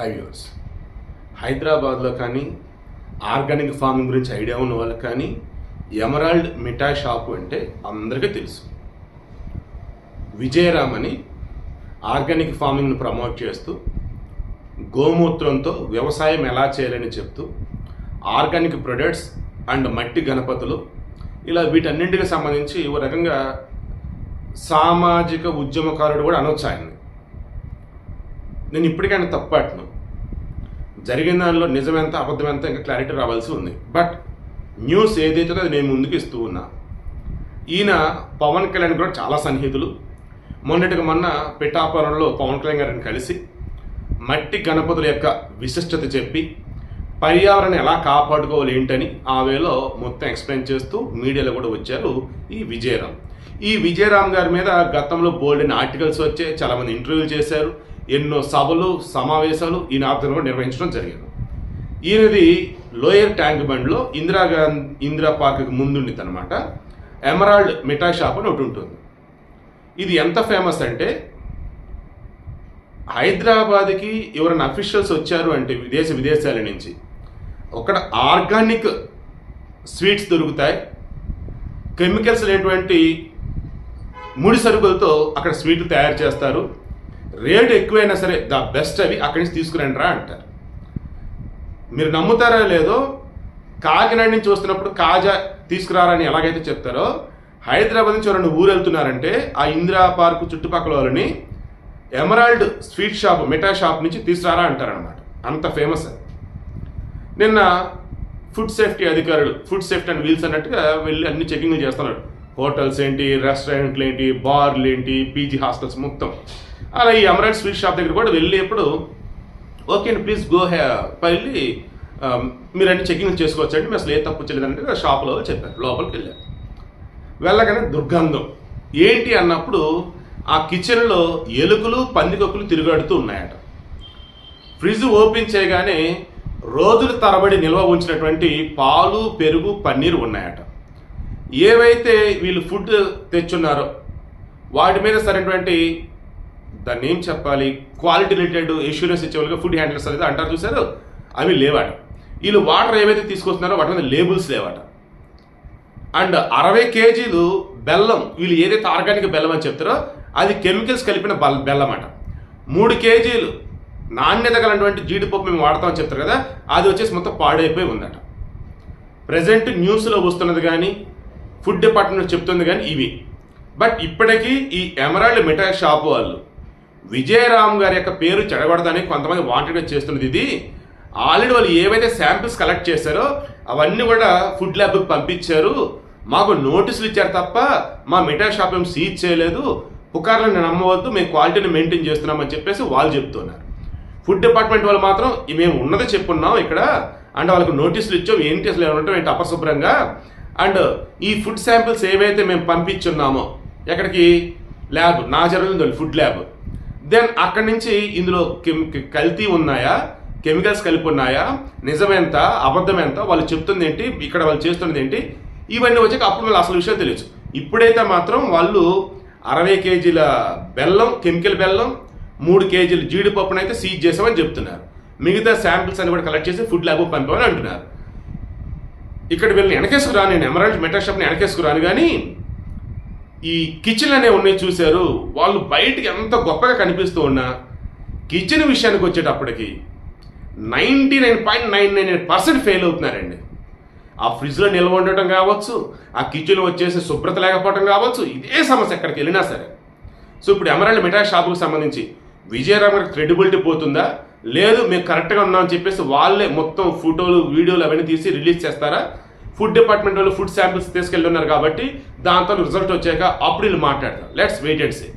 Five viewers హైదరాబాద్లో కానీ organic farming గురించి ఐడియా ఉన్న వాళ్ళకి కానీ ఎమరాల్డ్ మిఠాయి షాపు అంటే అందరికీ తెలుసు. విజయరామ్ అని ఆర్గానిక్ ఫార్మింగ్ను ప్రమోట్ చేస్తూ గోమూత్రంతో వ్యవసాయం ఎలా చేయాలని చెప్తూ ఆర్గానిక్ ప్రొడక్ట్స్ అండ్ మట్టి గణపతులు ఇలా వీటన్నింటికి సంబంధించి ఓ రకంగా సామాజిక ఉద్యమకారుడు కూడా అనొచ్చు ఆయన్ని. నేను ఇప్పటికైనా తప్పట్ను జరిగిన దానిలో నిజమెంత అబద్ధమెంత ఇంకా క్లారిటీ రావాల్సి ఉంది. బట్ న్యూస్ ఏదైతే అది నేను ముందుకు ఇస్తూ ఉన్నా. ఈయన పవన్ కళ్యాణ్ కూడా చాలా సన్నిహితులు. మొన్నటికి మొన్న పిఠాపురంలో పవన్ కళ్యాణ్ గారిని కలిసి మట్టి గణపతుల యొక్క విశిష్టత చెప్పి పర్యావరణం ఎలా కాపాడుకోవాలి ఏంటని ఆ వేలో మొత్తం ఎక్స్ప్లెయిన్ చేస్తూ మీడియాలో కూడా వచ్చారు ఈ విజయరామ్. ఈ విజయరామ్ గారి మీద గతంలో బోల్డెన్ ఆర్టికల్స్ వచ్చాయి చాలామంది ఇంటర్వ్యూలు చేశారు. ఎన్నో సభలు సమావేశాలు ఈ ఆధ్వర్యంలో నిర్వహించడం జరిగింది. ఈయనది లోయర్ ట్యాంక్ బండ్లో ఇందిరాగాంధీ ఇందిరా పార్క్కి ముందుండిది అనమాట ఎమరాల్డ్ మిఠాయి షాప్ అని ఒకటి ఉంటుంది. ఇది ఎంత ఫేమస్ అంటే హైదరాబాద్కి ఎవరైనా అఫీషియల్స్ వచ్చారు అంటే విదేశ విదేశాల నుంచి అక్కడ ఆర్గానిక్ స్వీట్స్ దొరుకుతాయి. కెమికల్స్ లేనటువంటి ముడి సరుకులతో అక్కడ స్వీట్లు తయారు చేస్తారు. రేటు ఎక్కువైనా సరే ద బెస్ట్ అవి అక్కడి నుంచి తీసుకురండి రా అంటారు. మీరు నమ్ముతారా లేదో కాకినాడ నుంచి వస్తున్నప్పుడు కాజా తీసుకురారని ఎలాగైతే చెప్తారో హైదరాబాద్ నుంచి ఎవరైనా ఊరు వెళ్తున్నారంటే ఆ ఇందిరా పార్క్ చుట్టుపక్కల వాళ్ళని ఎమరాల్డ్ స్వీట్ షాప్ మిఠాయి షాప్ నుంచి తీసుకురారా అంటారనమాట అంత ఫేమస్ అది. నిన్న ఫుడ్ సేఫ్టీ అధికారులు ఫుడ్ సేఫ్టీ అండ్ వీల్స్ అన్నట్టుగా వెళ్ళి అన్ని చెకింగ్లు చేస్తున్నారు. హోటల్స్ ఏంటి రెస్టారెంట్లు ఏంటి బార్లు ఏంటి పీజీ హాస్టల్స్ మొత్తం. అలా ఈ అమరాల్డ్ స్వీట్ షాప్ దగ్గర కూడా వెళ్ళేప్పుడు ఓకే అండి ప్లీజ్ గో హే వెళ్ళి మీరు అన్ని చెకింగ్ చేసుకోవచ్చు అంటే మీరు అసలు ఏ తప్పు చేయలేదంటే షాప్లో చెప్పారు లోపలికి వెళ్ళారు. వెళ్ళగానే దుర్గంధం. ఏంటి అన్నప్పుడు ఆ కిచెన్లో ఎలుకలు పందికొక్కులు తిరుగాడుతూ ఉన్నాయట. ఫ్రిడ్జ్ ఓపెన్ చేయగానే రోజుల తరబడి నిల్వ ఉంచినటువంటి పాలు పెరుగు పన్నీరు ఉన్నాయట. ఏవైతే వీళ్ళు ఫుడ్ తెచ్చున్నారో వాటి మీద సరైనటువంటి దాన్ని ఏం చెప్పాలి? క్వాలిటీ రిలేటెడ్ ఇష్యూరెన్స్ ఇచ్చేవాళ్ళుగా ఫుడ్ హ్యాండ్లర్స్ అనేది అంటారు చూసారు అవి లేవాట. వీళ్ళు వాటర్ ఏవైతే తీసుకొస్తున్నారో వాటి మీద లేబుల్స్ లేవాట. అండ్ అరవై కేజీలు బెల్లం వీళ్ళు ఏదైతే ఆర్గానిక్ బెల్లం అని చెప్తారో అది కెమికల్స్ కలిపిన బల్ బెల్లం అట మూడు కేజీలు నాణ్యత గలటువంటి జీడిపప్పు మేము వాడతామని చెప్తారు కదా అది వచ్చేసి మొత్తం పాడైపోయి ఉందట. ప్రజెంట్ న్యూస్లో వస్తున్నది కానీ ఫుడ్ డిపార్ట్మెంట్ చెప్తుంది కానీ ఇవి. బట్ ఇప్పటికీ ఈ ఎమరాల్డ్ మిఠాయి షాప్ వాళ్ళు విజయరామ్ గారి యొక్క పేరు చెడగొడదని కొంతమంది వాంటెడ్ చేస్తున్నది ఇది. ఆల్రెడీ వాళ్ళు ఏవైతే శాంపిల్స్ కలెక్ట్ చేశారో అవన్నీ కూడా ఫుడ్ ల్యాబ్కి పంపించారు. మాకు నోటీసులు ఇచ్చారు తప్ప మా మిఠాయి షాప్ ఏం సీజ్ చేయలేదు. పుకార్లను నమ్మవద్దు మేము క్వాలిటీని మెయింటైన్ చేస్తున్నామని చెప్పేసి వాళ్ళు చెప్తున్నారు. ఫుడ్ డిపార్ట్మెంట్ వాళ్ళు మాత్రం మేము ఉన్నది చెప్పున్నాం ఇక్కడ అండ్ వాళ్ళకి నోటీసులు ఇచ్చాం ఏంటి అసలు ఏమంటాం ఏంటి అపశుభ్రంగా అండ్ ఈ ఫుడ్ శాంపిల్స్ ఏవైతే మేము పంపించున్నామో ఎక్కడికి? ల్యాబ్ నా జరుగుతుంది ఫుడ్ ల్యాబ్ దెన్ అక్కడి నుంచి ఇందులో కల్తీ ఉన్నాయా? కెమికల్స్ కలిపి ఉన్నాయా? నిజమెంత? అబద్ధం ఎంత వాళ్ళు చెప్తుంది ఏంటి? ఇక్కడ వాళ్ళు చేస్తున్నది ఏంటి? ఇవన్నీ వచ్చాక అప్పుడు వాళ్ళు అసలు విషయం తెలియచ్చు. ఇప్పుడైతే మాత్రం వాళ్ళు అరవై కేజీల బెల్లం కెమికల్ బెల్లం మూడు కేజీలు జీడిపప్పునైతే సీజ్ చేసామని చెప్తున్నారు. మిగతా శాంపిల్స్ అని కూడా కలెక్ట్ చేసి ఫుడ్ ల్యాబ్ పంపామని అంటున్నారు. ఇక్కడ వీళ్ళని వెనకేసుకురా నేను ఎమరాల్డ్ మెటర్ షాప్ని వెనకేసుకురాను కానీ ఈ కిచెన్ అనే ఉన్నాయి చూశారు. వాళ్ళు బయటికి ఎంత గొప్పగా కనిపిస్తూ ఉన్నా కిచెన్ విషయానికి వచ్చేటప్పటికి ninety nine point nine nine nine percent fail అవుతున్నారండి. ఆ ఫ్రిడ్జ్లో నిల్వ ఉండటం కావచ్చు ఆ కిచెన్లో వచ్చేసి శుభ్రత లేకపోవడం కావచ్చు ఇదే సమస్య ఎక్కడికి వెళ్ళినా సరే. సో ఇప్పుడు ఎమరాల్డ్ మిఠాయి షాపుకు సంబంధించి విజయరామ్ గారికి క్రెడిబిలిటీ పోతుందా? లేదు మేము కరెక్ట్గా ఉన్నామని చెప్పేసి వాళ్ళే మొత్తం ఫోటోలు వీడియోలు అవన్నీ తీసి రిలీజ్ చేస్తారా? ఫుడ్ డిపార్ట్మెంట్ వాళ్ళు ఫుడ్ శాంపిల్స్ తీసుకెళ్ళి ఉన్నారు కాబట్టి దాంతో రిజల్ట్ వచ్చాక అప్పుడు వీళ్ళు మాట్లాడతారు. Let's wait and say